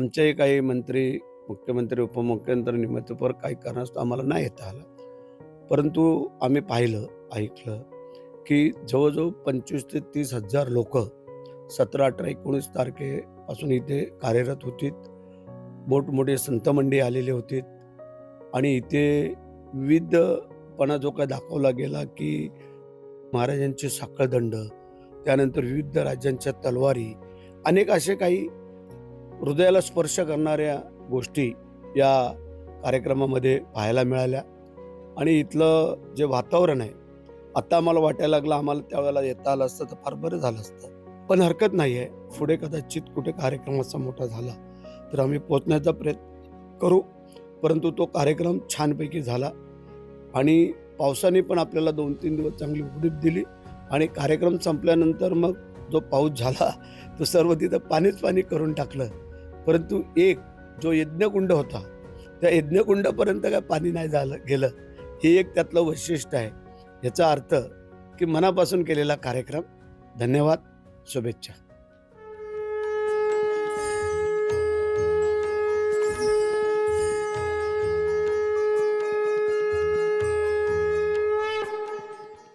आमचेही काही मंत्री मुख्यमंत्री उपमुख्यमंत्री निमित्तपर काही कारणास्तव आम्हाला नाही येता आलं. परंतु आम्ही पाहिलं ऐकलं की जवळजवळ पंचवीस ते तीस हजार लोक सतरा अठरा एकोणीस तारखेपासून इथे कार्यरत होती मोठमोठे संतमंडी आलेले होते आणि इथे विविधपणा जो काय दाखवला गेला की महाराजांचे साखळदंड त्यानंतर विविध राज्यांच्या तलवारी अनेक असे काही हृदयाला स्पर्श करणाऱ्या गोष्टी या कार्यक्रमामध्ये पाहायला मिळाल्या. आणि इथलं जे वातावरण आहे आत्ता आम्हाला वाटायला लागलं आम्हाला त्यावेळेला येता आलं असतं तर फार बरं झालं असतं. पण हरकत नाही आहे. पुढे कदाचित कुठे कार्यक्रम असा मोठा झाला तर आम्ही पोचण्याचा प्रयत्न करू. परंतु तो कार्यक्रम छानपैकी झाला आणि पावसाने पण आपल्याला दोन तीन दिवस चांगली उडीप दिली आणि कार्यक्रम संपल्यानंतर मग जो पाऊस झाला तो सर्व तिथं पाणीच पाणी करून टाकलं. परंतु एक जो यज्ञकुंड होता त्या यज्ञकुंडापर्यंत काय पाणी नाही झालं गेलं हे एक त्यातलं वैशिष्ट्य आहे. याचा अर्थ की मनापासून केलेला कार्यक्रम. धन्यवाद. शुभेच्छा.